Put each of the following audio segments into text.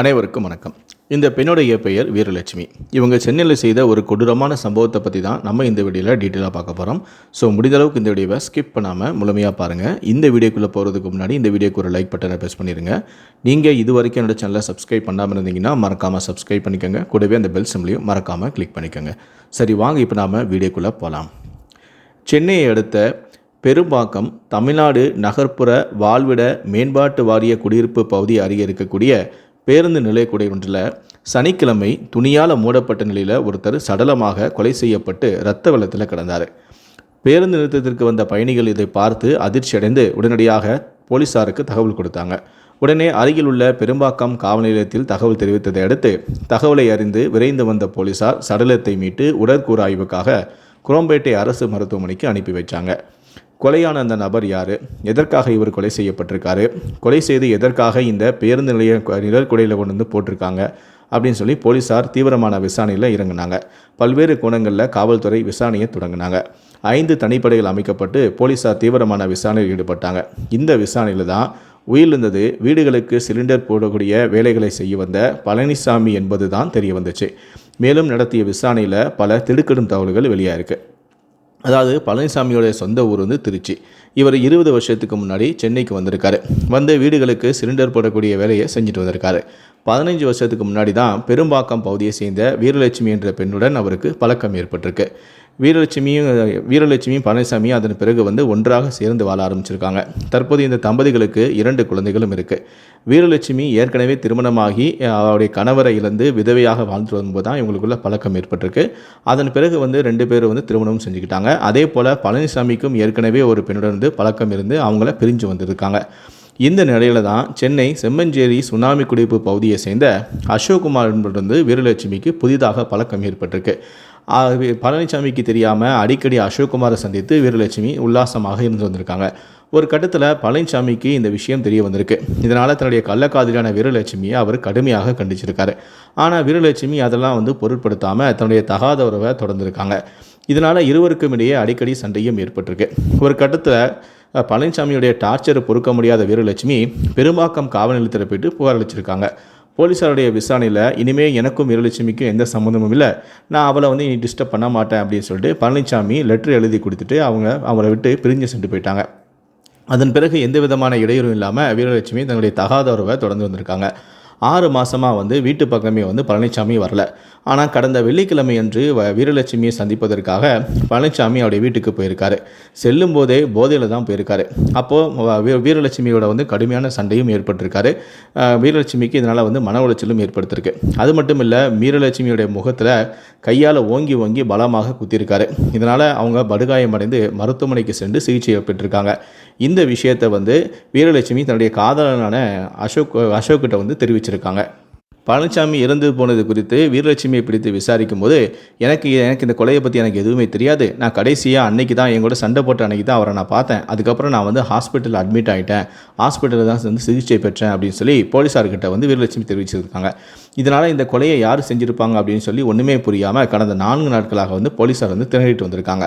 அனைவருக்கும் வணக்கம். இந்த பெண்ணுடைய பெயர் வீரலட்சுமி. இவங்க சென்னையில் செய்த ஒரு கொடூரமான சம்பவத்தை பற்றி தான் நம்ம இந்த வீடியோவில் டீட்டெயிலாக பார்க்க போகிறோம் ஸோ முடிந்தளவுக்கு இந்த வீடியோவை ஸ்கிப் பண்ணாமல் முழுமையாக பாருங்கள் இந்த வீடியோக்குள்ளே போகிறதுக்கு முன்னாடி இந்த வீடியோக்கு ஒரு லைக் பட்டனை ப்ரெஸ் பண்ணிடுங்க நீங்கள் இது வரைக்கும் என்னோட சேனலை சப்ஸ்கிரைப் பண்ணாமல் இருந்தீங்கன்னா மறக்காமல் சப்ஸ்கிரைப் பண்ணிக்கோங்க. கூடவே அந்த பெல் சிம்லையும் மறக்காமல் கிளிக் பண்ணிக்கோங்க. சரி வாங்க இப்போ நாம் வீடியோக்குள்ளே போகலாம் சென்னையை அடுத்த பெரும்பாக்கம் தமிழ்நாடு நகர்ப்புற வாழ்விட மேம்பாட்டு வாரிய குடியிருப்பு பகுதி அருகே இருக்கக்கூடிய பேருந்து நிலையக்கூடிய ஒன்றில் சனிக்கிழமை துணியால் மூடப்பட்ட நிலையில் ஒருத்தர் சடலமாக கொலை செய்யப்பட்டு இரத்த வெள்ளத்தில் கிடந்தார். பேருந்து நிறுத்தத்திற்கு வந்த பயணிகள் இதை பார்த்து அதிர்ச்சியடைந்து உடனடியாக போலீசாருக்கு தகவல் கொடுத்தாங்க. உடனே அருகில் உள்ள பெரும்பாக்கம் காவல் நிலையத்தில் தகவல் தெரிவித்ததை அடுத்து தகவலை அறிந்து விரைந்து வந்த போலீசார் சடலத்தை மீட்டு உடற்கூறு ஆய்வுக்காக குரோம்பேட்டை அரசு மருத்துவமனைக்கு அனுப்பி வைச்சாங்க. கொலையான அந்த நபர் யார்? எதற்காக இவர் கொலை செய்யப்பட்டிருக்காரு? கொலை செய்து எதற்காக இந்த பேருந்து நிலைய நிழற்குடையில் கொண்டு வந்து போட்டிருக்காங்க அப்படின்னு சொல்லி போலீஸார் தீவிரமான விசாரணையில் இறங்கினாங்க. பல்வேறு கோணங்களில் காவல்துறை விசாரணையை தொடங்கினாங்க. ஐந்து தனிப்படைகள் அமைக்கப்பட்டு போலீஸார் தீவிரமான விசாரணையில் ஈடுபட்டாங்க. இந்த விசாரணையில் தான் உயிரிழந்தது வீடுகளுக்கு சிலிண்டர் போடக்கூடிய வேலைகளை செய்ய வந்த பழனிசாமி என்பது தான் தெரிய வந்துச்சு. மேலும் நடத்திய விசாரணையில் பல திடுக்கிடும் தகவல்கள் வெளியாயிருக்கு. அதாவது பழனிசாமியோடைய சொந்த ஊர் வந்து திருச்சி. இவர் இருபது வருஷத்துக்கு முன்னாடி சென்னைக்கு வந்திருக்காரு. வந்து வீடுகளுக்கு சிலிண்டர் போடக்கூடிய வேலையை செஞ்சுட்டு வந்திருக்காரு. பதினைஞ்சு வருஷத்துக்கு முன்னாடி தான் பெரும்பாக்கம் பகுதியை சேர்ந்த வீரலட்சுமி என்ற பெண்ணுடன் அவருக்கு பழக்கம் ஏற்பட்டிருக்கு. வீரலட்சுமியும் வீரலட்சுமியும் பழனிசாமியும் அதன் பிறகு வந்து ஒன்றாக சேர்ந்து வாழ ஆரம்பிச்சிருக்காங்க. தற்போது இந்த தம்பதிகளுக்கு இரண்டு குழந்தைகளும் இருக்குது வீரலட்சுமி ஏற்கனவே திருமணமாகி அவருடைய கணவரை இழந்து விதவையாக வாழ்ந்து வரும்போது தான் இவங்களுக்குள்ள பழக்கம் ஏற்பட்டிருக்கு. அதன் பிறகு வந்து ரெண்டு பேரும் வந்து திருமணம் செஞ்சுக்கிட்டாங்க. அதே போல் பழனிசாமிக்கும் ஏற்கனவே ஒரு பெண்ணுடன் வந்து பழக்கம் இருந்து அவங்கள பிரிஞ்சு வந்திருக்காங்க. இந்த நிலையில தான் சென்னை செம்மஞ்சேரி சுனாமி குடிப்பு பகுதியை சேர்ந்த அசோக்குமார் என்பது வீரலட்சுமிக்கு புதிதாக பழக்கம் ஏற்பட்டிருக்கு. பழனிசாமிக்கு தெரியாமல் அடிக்கடி அசோக்குமாரை சந்தித்து வீரலட்சுமி உல்லாசமாக இருந்து வந்திருக்காங்க. ஒரு கட்டத்தில் பழனிசாமிக்கு இந்த விஷயம் தெரிய வந்திருக்கு. இதனால் தன்னுடைய கள்ளக்காதலியான வீரலட்சுமியை அவர் கடுமையாக கண்டிச்சிருக்காரு. ஆனால் வீரலட்சுமி அதெல்லாம் வந்து பொருட்படுத்தாமல் தன்னுடைய தகாத உறவை தொடர்ந்துருக்காங்க. இதனால் இருவருக்கும் இடையே அடிக்கடி சண்டையும் ஏற்பட்டிருக்கு. ஒரு கட்டத்தில் பழனிசாமியுடைய டார்ச்சரை பொறுக்க முடியாத வீரலட்சுமி பெரும்பாக்கம் காவல் நிலையத்தில் போயிட்டு புகார் அளிச்சிருக்காங்க. போலீஸாருடைய விசாரணையில் இனிமேல் எனக்கும் வீரலட்சுமிக்கும் எந்த சம்மந்தமும் இல்லை. நான் அவளை வந்து நீ டிஸ்டர்ப் பண்ண மாட்டேன் அப்படின்னு சொல்லிட்டு பழனிசாமி லெட்டர் எழுதி கொடுத்துட்டு அவங்க அவளை விட்டு பிரிஞ்சு சென்று போயிட்டாங்க. அதன் பிறகு எந்த விதமான இடையூறும் இல்லாமல் வீரலட்சுமி தன்னுடைய தகாத உறவை தொடர்ந்து வந்திருக்காங்க. ஆறு மாதமாக வந்து வீட்டு பக்கமே வந்து பழனிசாமி வரல. ஆனால் கடந்த வெள்ளிக்கிழமை அன்று வ வீரலட்சுமியை சந்திப்பதற்காக பழனிசாமி அவருடைய வீட்டுக்கு போயிருக்காரு. செல்லும் போதே போதையில் தான் போயிருக்காரு. அப்போது வீரலட்சுமியோட வந்து கடுமையான சண்டையும் ஏற்பட்டிருக்காரு. வீரலட்சுமிக்கு இதனால் வந்து மன உளைச்சலும் ஏற்படுத்திருக்கு. அது மட்டும் இல்லை வீரலட்சுமியுடைய முகத்தில் கையால் ஓங்கி ஓங்கி பலமாக குத்திருக்காரு. இதனால் அவங்க படுகாயமடைந்து மருத்துவமனைக்கு சென்று சிகிச்சை பெற்றிருக்காங்க. இந்த விஷயத்தை வந்து வீரலட்சுமி தன்னுடைய காதலனான அசோக் அசோக்கிட்ட வந்து தெரிவிச்சிருக்காங்க. வச்சுருக்காங்க பழனிசாமி இறந்து போனது குறித்து வீரலட்சுமியை பிடித்து விசாரிக்கும் போது எனக்கு எனக்கு இந்த கொலையை பற்றி எனக்கு எதுவுமே தெரியாது. நான் கடைசியாக அன்னைக்கு தான் என் கூட சண்டை போட்ட அன்னைக்கு தான் அவரை நான் பார்த்தேன். அதுக்கப்புறம் நான் வந்து ஹாஸ்பிட்டலில் அட்மிட் ஆகிட்டேன் ஹாஸ்பிட்டலில் தான் வந்து சிகிச்சை பெற்றேன் அப்படின்னு சொல்லி போலீஸார்கிட்ட வந்து வீரலட்சுமி தெரிவிச்சிருக்காங்க. இதனால் இந்த கொலையை யார் செஞ்சுருப்பாங்க அப்படின்னு சொல்லி ஒன்றுமே புரியாமல் கடந்த நான்கு நாட்களாக வந்து போலீஸார் வந்து திணறிட்டு வந்திருக்காங்க.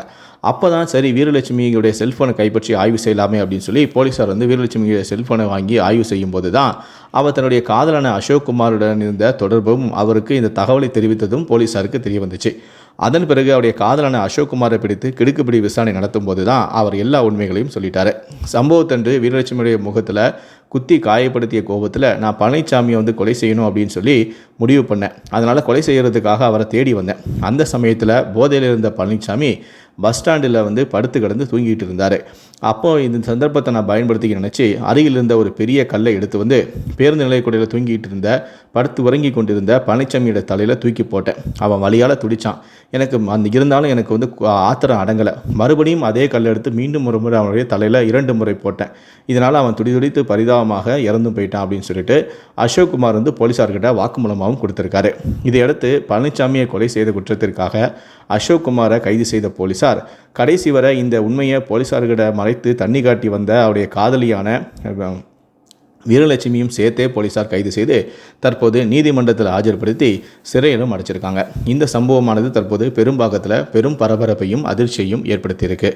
அப்போ தான் சரி வீரலட்சுமியுடைய செல்ஃபோனை கைப்பற்றி ஆய்வு செய்யலாமே அப்படின்னு சொல்லி போலீஸார் வந்து வீரலட்சுமியுடைய செல்ஃபோனை வாங்கி ஆய்வு செய்யும் போது தான் அவர் தன்னுடைய காதலான அசோக் குமாருடன் இருந்த தொடர்பும் அவருக்கு இந்த தகவலை தெரிவித்ததும் போலீசாருக்கு தெரிய வந்துச்சு அதன் பிறகு அவருடைய காதலான அசோக்குமாரை பிடித்து கிடுக்குப்பிடி விசாரணை நடத்தும் போது தான் அவர் எல்லா உண்மைகளையும் சொல்லிட்டாரு. சம்பவத்தன்று வீரலட்சுமியுடைய முகத்தில் குத்தி காயப்படுத்திய கோபத்தில் நான் பழனிசாமியை வந்து கொலை செய்யணும் அப்படின்னு சொல்லி முடிவு பண்ணேன். அதனால் கொலை செய்கிறதுக்காக அவரை தேடி வந்தேன். அந்த சமயத்தில் போதையில் இருந்த பழனிசாமி பஸ் ஸ்டாண்டில் வந்து படுத்து கிடந்து தூங்கிட்டு இருந்தார். அப்போ இந்த சந்தர்ப்பத்தை நான் பயன்படுத்திக்க நினச்சி அருகில் இருந்த ஒரு பெரிய கல்லை எடுத்து வந்து பேருந்து நிலையக்கூடையில் தூங்கிட்டு இருந்த படுத்து உறங்கி கொண்டிருந்த பழனிசாமியோட தலையில் தூக்கி போட்டேன். அவன் வழியால் துடித்தான் எனக்கு அந்த இருந்தாலும் எனக்கு வந்து ஆத்திரம் அடங்கலை. மறுபடியும் அதே கல்லை எடுத்து மீண்டும் ஒரு முறை அவனுடைய தலையில் இரண்டு முறை போட்டேன். இதனால் அவன் துடி துடித்து காரணமாக இறந்து போயிட்டான் அப்படின்னு சொல்லிட்டு அசோக் குமார் வந்து போலீஸார்கிட்ட வாக்குமூலமாகவும் கொடுத்துருக்காரு. இதையடுத்து பழனிசாமியை கொலை செய்த குற்றத்திற்காக அசோக் குமாரை கைது செய்த போலீஸார் கடைசி வரை இந்த உண்மையை போலீஸார்கிட்ட மறைத்து தண்ணி காட்டி வந்த அவருடைய காதலியான வீரலட்சுமியும் சேர்த்தே போலீசார் கைது செய்து தற்போது நீதிமன்றத்தில் ஆஜர்படுத்தி சிறையிலும் அடைச்சிருக்காங்க. இந்த சம்பவமானது தற்போது பெரும்பாக்கத்தில் பெரும் பரபரப்பையும் அதிர்ச்சியையும் ஏற்படுத்தியிருக்கு.